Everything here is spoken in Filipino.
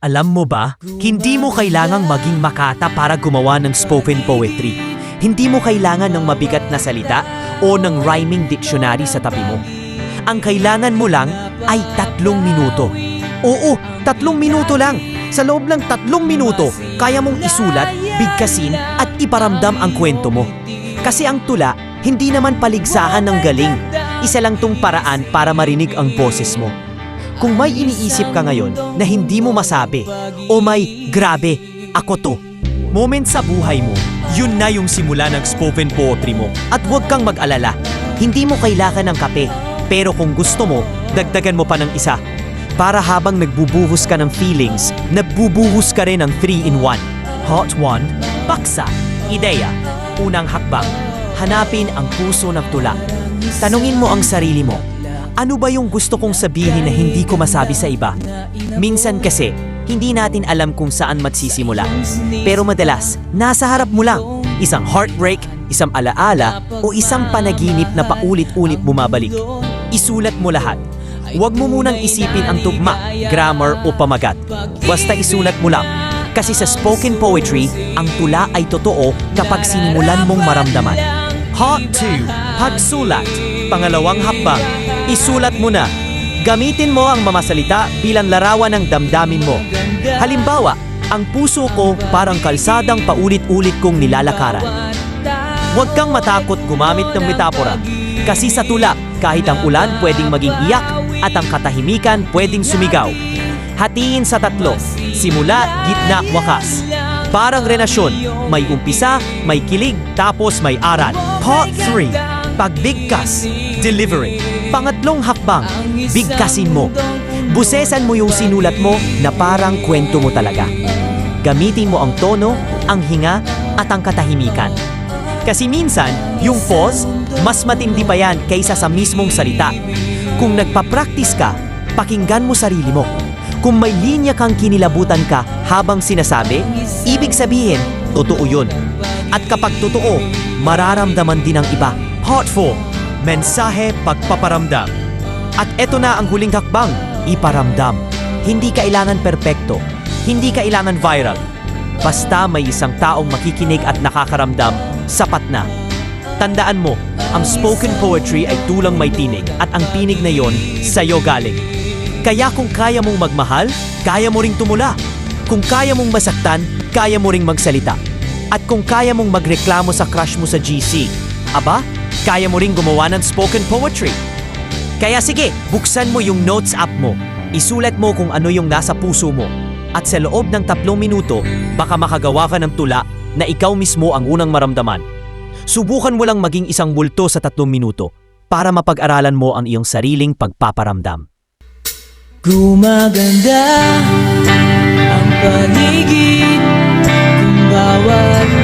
Alam mo ba, hindi mo kailangang maging makata para gumawa ng spoken poetry. Hindi mo kailangan ng mabigat na salita o ng rhyming dictionary sa tabi mo. Ang kailangan mo lang ay tatlong minuto. Oo, tatlong minuto lang. Sa loob ng tatlong minuto, kaya mong isulat, bigkasin at iparamdam ang kwento mo. Kasi ang tula, hindi naman paligsahan ng galing. Isa lang tong paraan para marinig ang boses mo. Kung may iniisip ka ngayon na hindi mo masabi o may grabe, ako to. Moment sa buhay mo, yun na yung simula ng spoken poetry mo. At huwag kang mag-alala, hindi mo kailangan ng kape. Pero kung gusto mo, dagdagan mo pa ng isa. Para habang nagbubuhos ka ng feelings, nagbubuhos ka rin ng 3-in-1. Hot one, paksa, ideya, unang hakbang. Hanapin ang puso ng tula. Tanungin mo ang sarili mo, ano ba yung gusto kong sabihin na hindi ko masabi sa iba? Minsan kasi, hindi natin alam kung saan magsisimula. Pero madalas, nasa harap mo lang. Isang heartbreak, isang alaala, o isang panaginip na paulit-ulit bumabalik. Isulat mo lahat. Huwag mo munang isipin ang tugma, grammar o pamagat. Basta isulat mo lang. Kasi sa spoken poetry, ang tula ay totoo kapag sinimulan mong maramdaman. Hot 2. Pagsulat. Pangalawang hakbang. Isulat mo na. Gamitin mo ang mamasalita bilang larawan ng damdamin mo. Halimbawa, ang puso ko parang kalsadang paulit-ulit kong nilalakaran. Huwag kang matakot gumamit ng metapora. Kasi sa tula, kahit ang ulan pwedeng maging iyak at ang katahimikan pwedeng sumigaw. Hatiin sa tatlo, simula, gitna, wakas. Parang renasyon, may umpisa, may kilig, tapos may aral. Part 3, pagbigkas, delivery. Pangatlong hakbang, bigkasin mo. Busesan mo yung sinulat mo na parang kwento mo talaga. Gamitin mo ang tono, ang hinga, at ang katahimikan. Kasi minsan, yung pause, mas matindi pa yan kaysa sa mismong salita. Kung nagpa-practice ka, pakinggan mo sarili mo. Kung may linya kang kinilabutan ka habang sinasabi, ibig sabihin, totoo yun. At kapag totoo, mararamdaman din ng iba. Part 4. Mensahe pagpaparamdam. At eto na ang huling hakbang, iparamdam. Hindi kailangan perpekto. Hindi kailangan viral. Basta may isang taong makikinig at nakakaramdam, sapat na. Tandaan mo, ang spoken poetry ay tulang may tinig at ang tinig na yon sa'yo galing. Kaya kung kaya mong magmahal, kaya mo ring tumula. Kung kaya mong masaktan, kaya mo ring magsalita. At kung kaya mong magreklamo sa crush mo sa GC, aba, kaya mo ring gumawa ng spoken poetry. Kaya sige, buksan mo yung notes app mo. Isulat mo kung ano yung nasa puso mo. At sa loob ng tatlong minuto, baka makagawa ka ng tula na ikaw mismo ang unang maramdaman. Subukan mo lang maging isang multo sa tatlong minuto para mapag-aralan mo ang iyong sariling pagpaparamdam. Gumaganda ang paligid what